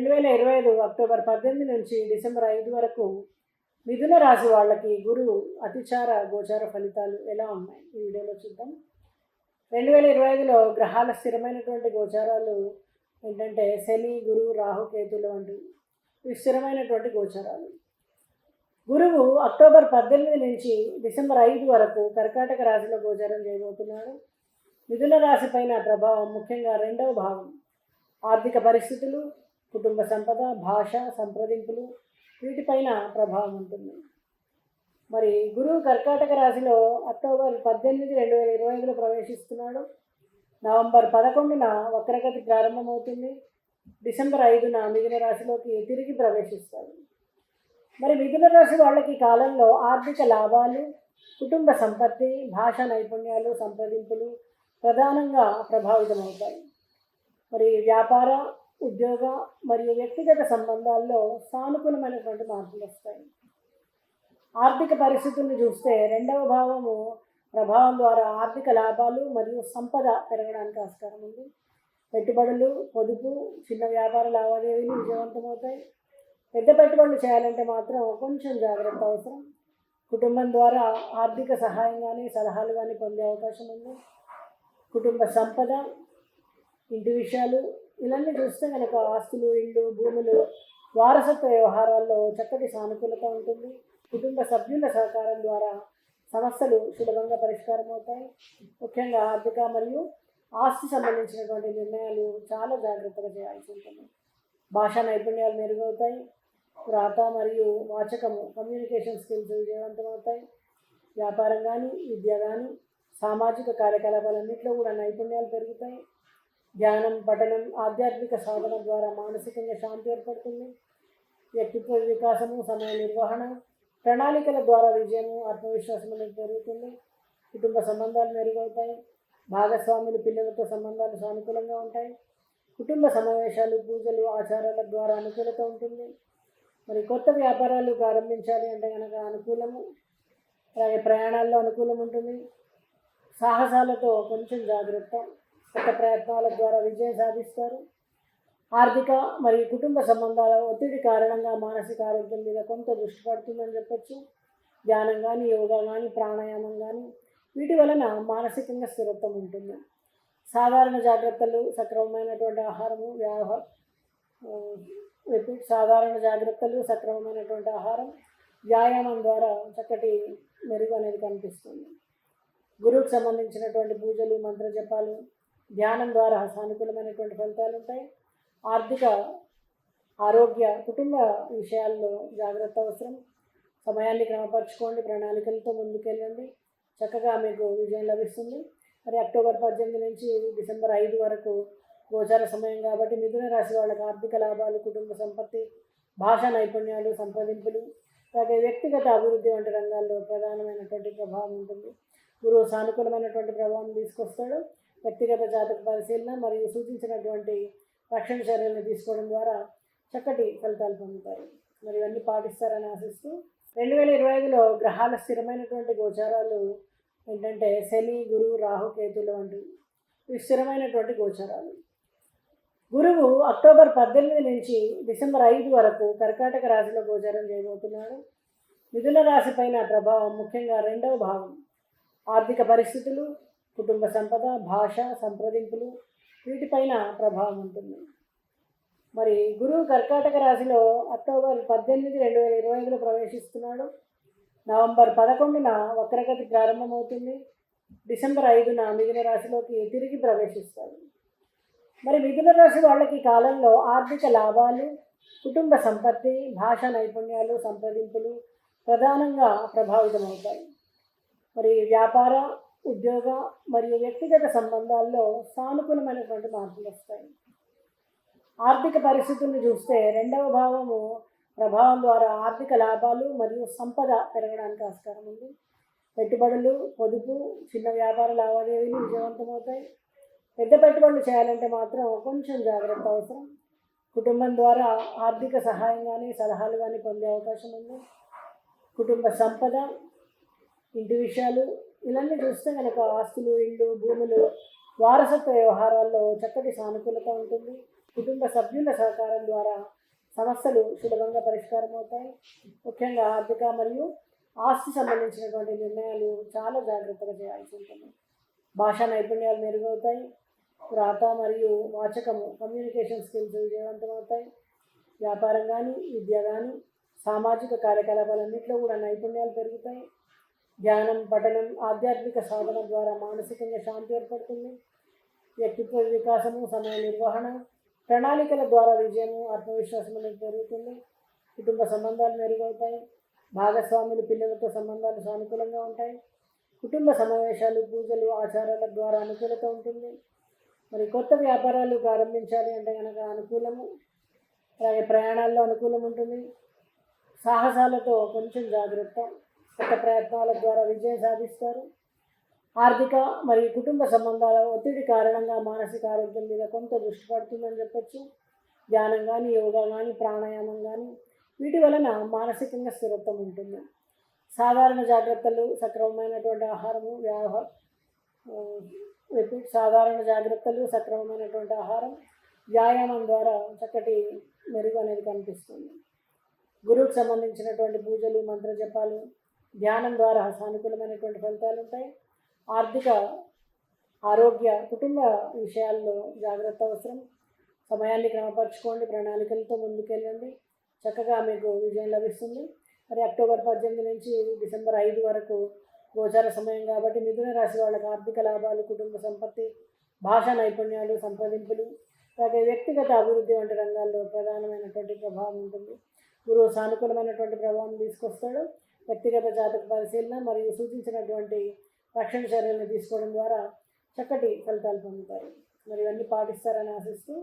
రెండు వేల ఇరవై ఐదు అక్టోబర్ పద్దెనిమిది నుంచి డిసెంబర్ ఐదు వరకు మిథున రాశి వాళ్ళకి గురువు అతిచార గోచార ఫలితాలు ఎలా ఉన్నాయి? ఈ వీడియోలో చూద్దాం. రెండు వేల ఇరవై ఐదులో గ్రహాల స్థిరమైనటువంటి గోచారాలు ఏంటంటే శని గురువు రాహు కేతులు వంటివి ఇవి స్థిరమైనటువంటి గోచారాలు. గురువు అక్టోబర్ పద్దెనిమిది నుంచి డిసెంబర్ ఐదు వరకు కర్కాటక రాశిలో గోచారం చేయబోతున్నాడు. మిథున రాశి పైన ప్రభావం ముఖ్యంగా రెండవ భాగం. ఆర్థిక పరిస్థితులు కుటుంబ సంపద భాష సంప్రదింపులు వీటిపైన ప్రభావం ఉంటుంది. మరి గురువు కర్కాటక రాశిలో అక్టోబర్ పద్దెనిమిది రెండు వేల ఇరవై ఐదులో ప్రవేశిస్తున్నాడు. నవంబర్ పదకొండున వక్రగతి ప్రారంభమవుతుంది. డిసెంబర్ ఐదున మిథున రాశిలోకి తిరిగి ప్రవేశిస్తాడు. మరి మిథున రాశి వాళ్ళకి కాలంలో ఆర్థిక లాభాలు కుటుంబ సంపత్తి భాషా నైపుణ్యాలు సంప్రదింపులు ప్రధానంగా ప్రభావితమవుతాయి. మరి వ్యాపార ఉద్యోగ మరియు వ్యక్తిగత సంబంధాల్లో సానుకూలమైనటువంటి మార్పులు వస్తాయి. ఆర్థిక పరిస్థితుల్ని చూస్తే రెండవ భావము ప్రభావం ద్వారా ఆర్థిక లాభాలు మరియు సంపద పెరగడానికి ఆస్కారం ఉంది. పెట్టుబడులు పొదుపు చిన్న వ్యాపార లావాదేవీలు విజయవంతమవుతాయి. పెద్ద పెట్టుబడులు చేయాలంటే మాత్రం కొంచెం జాగ్రత్త అవసరం. కుటుంబం ద్వారా ఆర్థిక సహాయం కానీ సలహాలు కానీ పొందే అవకాశం ఉంది. కుటుంబ సంపద ఇంటి విషయాలు ఇలాంటి చూస్తే కనుక ఆస్తులు ఇళ్ళు భూములు వారసత్వ వ్యవహారాల్లో చక్కటి సానుకూలత ఉంటుంది. కుటుంబ సభ్యుల సహకారం ద్వారా సమస్యలు సులభంగా పరిష్కారం అవుతాయి. ముఖ్యంగా ఆర్థిక మరియు ఆస్తి సంబంధించినటువంటి నిర్ణయాలు చాలా జాగ్రత్తగా చేయాల్సి ఉంటుంది. భాషా నైపుణ్యాలు మెరుగవుతాయి. వ్రాత మరియు వాచకము కమ్యూనికేషన్ స్కిల్స్ విజయవంతమవుతాయి. వ్యాపారం కానీ విద్య కానీ సామాజిక కార్యకలాపాలన్నింటిలో కూడా నైపుణ్యాలు పెరుగుతాయి. ధ్యానం పఠనం ఆధ్యాత్మిక సాధన ద్వారా మానసికంగా శాంతి ఏర్పడుతుంది. వ్యక్తిత్వ వికాసము సమయ నిర్వహణ ప్రణాళికల ద్వారా విజయము ఆత్మవిశ్వాసం అనేది పెరుగుతుంది. కుటుంబ సంబంధాలు మెరుగవుతాయి. భాగస్వాములు పిల్లలతో సంబంధాలు సానుకూలంగా ఉంటాయి. కుటుంబ సమావేశాలు పూజలు ఆచారాల ద్వారా అనుకూలత ఉంటుంది. మరి కొత్త వ్యాపారాలు ప్రారంభించాలి అంటే కనుక అనుకూలము అలాగే ప్రయాణాల్లో అనుకూలం ఉంటుంది సాహసాలతో కొంచెం జాగ్రత్త. కొత్త ప్రయత్నాల ద్వారా విజయం సాధిస్తారు. ఆర్థిక మరియు కుటుంబ సంబంధాల ఒత్తిడి కారణంగా మానసిక ఆరోగ్యం మీద కొంత దృష్టి పడుతుందని చెప్పచ్చు. ధ్యానం కానీ యోగా కానీ ప్రాణాయామం కానీ వీటి వలన మానసికంగా స్థిరత్వం ఉంటుంది. సాధారణ జాగ్రత్తలు సక్రమమైనటువంటి ఆహారము వ్యాహ రిపీట్ సాధారణ జాగ్రత్తలు సక్రమమైనటువంటి ఆహారం వ్యాయామం ద్వారా చక్కటి మెరుగు అనేది కనిపిస్తుంది. గురువుకు సంబంధించినటువంటి పూజలు మంత్రజపాలు ధ్యానం ద్వారా సానుకూలమైనటువంటి ఫలితాలు ఉంటాయి. ఆర్థిక ఆరోగ్య కుటుంబ విషయాల్లో జాగ్రత్త అవసరం. సమయాన్ని క్రమపరచుకోండి ప్రణాళికలతో ముందుకెళ్ళండి. చక్కగా మీకు విజయం లభిస్తుంది. మరి అక్టోబర్ పద్దెనిమిది నుంచి డిసెంబర్ ఐదు వరకు గోచార సమయం కాబట్టి మిథున రాశి వాళ్ళకి ఆర్థిక లాభాలు కుటుంబ సంపత్తి భాషా నైపుణ్యాలు సంప్రదింపులు అలాగే వ్యక్తిగత అభివృద్ధి వంటి రంగాల్లో ప్రధానమైనటువంటి ప్రభావం ఉంటుంది. గురువు సానుకూలమైనటువంటి ప్రభావం తీసుకొస్తాడు. వ్యక్తిగత జాతక పరిశీలన మరియు సూచించినటువంటి రక్షణ చర్యలను తీసుకోవడం ద్వారా చక్కటి ఫలితాలు పొందుతారు. మరి ఇవన్నీ పాటిస్తారని ఆశిస్తూ రెండు వేల ఇరవై ఐదులో గ్రహాల స్థిరమైనటువంటి గోచారాలు ఏంటంటే శని గురువు రాహు కేతులు వంటివి ఇవి స్థిరమైనటువంటి గోచారాలు. గురువు అక్టోబర్ పద్దెనిమిది నుంచి డిసెంబర్ ఐదు వరకు కర్కాటక రాశిలో గోచారం చేయబోతున్నాడు. మిథున రాశి పైన ప్రభావం ముఖ్యంగా రెండవ భాగం. ఆర్థిక పరిస్థితులు కుటుంబ సంపద భాష సంప్రదింపులు వీటిపైన ప్రభావం ఉంటుంది. మరి గురువు కర్కాటక రాశిలో అక్టోబర్ పద్దెనిమిది రెండు వేల ఇరవై ఐదులో ప్రవేశిస్తున్నాడు. నవంబర్ పదకొండున వక్రగతి ప్రారంభమవుతుంది. డిసెంబర్ ఐదున మిథున రాశిలోకి తిరిగి ప్రవేశిస్తాడు. మరి మిథున రాశి వాళ్ళకి కాలంలో ఆర్థిక లాభాలు కుటుంబ సంపత్తి భాషా నైపుణ్యాలు సంప్రదింపులు ప్రధానంగా ప్రభావితమవుతాయి. మరి వ్యాపార ఉద్యోగ మరియు వ్యక్తిగత సంబంధాల్లో సానుకూలమైనటువంటి మార్పులు వస్తాయి. ఆర్థిక పరిస్థితుల్ని చూస్తే రెండవ భావము ప్రభావం ద్వారా ఆర్థిక లాభాలు మరియు సంపద పెరగడానికి ఆస్కారం ఉంది. పెట్టుబడులు పొదుపు చిన్న వ్యాపార లావాదేవీలు విజయవంతమవుతాయి. పెద్ద పెట్టుబడులు చేయాలంటే మాత్రం కొంచెం జాగ్రత్త అవసరం. కుటుంబం ద్వారా ఆర్థిక సహాయం కానీ సలహాలు కానీ పొందే అవకాశం ఉంది. కుటుంబ సంపద ఇంటి విషయాలు ఇవన్నీ చూస్తే కనుక ఆస్తులు ఇళ్ళు భూములు వారసత్వ వ్యవహారాల్లో చక్కటి సానుకూలత ఉంటుంది. కుటుంబ సభ్యుల సహకారం ద్వారా సమస్యలు సులభంగా పరిష్కారం అవుతాయి. ముఖ్యంగా ఆర్థిక మరియు ఆస్తి సంబంధించినటువంటి నిర్ణయాలు చాలా జాగ్రత్తగా చేయాల్సి ఉంటుంది. భాషా నైపుణ్యాలు మెరుగవుతాయి. వ్రాత మరియు వాచకము కమ్యూనికేషన్ స్కిల్స్ విజయవంతమవుతాయి. వ్యాపారం కానీ విద్య కానీ సామాజిక కార్యకలాపాలన్నింటిలో కూడా నైపుణ్యాలు పెరుగుతాయి. ధ్యానం పఠనం ఆధ్యాత్మిక సాధన ద్వారా మానసికంగా శాంతి ఏర్పడుతుంది. వ్యక్తిత్వ వికాసము సమయ నిర్వహణ ప్రణాళికల ద్వారా విజయము ఆత్మవిశ్వాసం అనేది పెరుగుతుంది. కుటుంబ సంబంధాలు మెరుగవుతాయి. భాగస్వాములు పిల్లలతో సంబంధాలు సానుకూలంగా ఉంటాయి. కుటుంబ సమావేశాలు పూజలు ఆచారాల ద్వారా అనుకూలత ఉంటుంది. మరి కొత్త వ్యాపారాలు ప్రారంభించాలి అంటే కనుక అనుకూలము అలాగే ప్రయాణాల్లో అనుకూలం ఉంటుంది. సాహసాలతో కొంచెం జాగ్రత్త. కొత్త ప్రయత్నాల ద్వారా విజయం సాధిస్తారు. ఆర్థిక మరియు కుటుంబ సంబంధాల ఒత్తిడి కారణంగా మానసిక ఆరోగ్యం మీద కొంత దృష్టి పడుతుందని చెప్పచ్చు. ధ్యానం కానీ యోగా కానీ ప్రాణాయామం కానీ వీటి వలన మానసికంగా స్థిరత్వం ఉంటుంది. సాధారణ జాగ్రత్తలు సక్రమమైనటువంటి ఆహారము వ్యవహార రిపీట్ సాధారణ జాగ్రత్తలు సక్రమమైనటువంటి ఆహారం వ్యాయామం ద్వారా చక్కటి మెరుగు అనేది కనిపిస్తుంది. గురువుకు సంబంధించినటువంటి పూజలు మంత్ర జపాలు ధ్యానం ద్వారా సానుకూలమైనటువంటి ఫలితాలు ఉంటాయి. ఆర్థిక ఆరోగ్య కుటుంబ విషయాల్లో జాగ్రత్త అవసరం. సమయాన్ని క్రమపరచుకోండి ప్రణాళికలతో ముందుకెళ్ళండి. చక్కగా మీకు విజయం లభిస్తుంది. మరి అక్టోబర్ పద్దెనిమిది నుంచి డిసెంబర్ ఐదు వరకు గోచార సమయం కాబట్టి మిథున రాశి వాళ్ళకి ఆర్థిక లాభాలు కుటుంబ సంపత్తి భాషా నైపుణ్యాలు సంప్రదింపులు అలాగే వ్యక్తిగత అభివృద్ధి వంటి రంగాల్లో ప్రధానమైనటువంటి ప్రభావం ఉంటుంది. గురువు సానుకూలమైనటువంటి ప్రభావం తీసుకొస్తాడు. వ్యక్తిగత జాతక పరిశీలన మరియు సూచించినటువంటి రక్షణ చర్యలను తీసుకోవడం ద్వారా చక్కటి ఫలితాలు పొందుతారు. మరి ఇవన్నీ పాటిస్తారని ఆశిస్తూ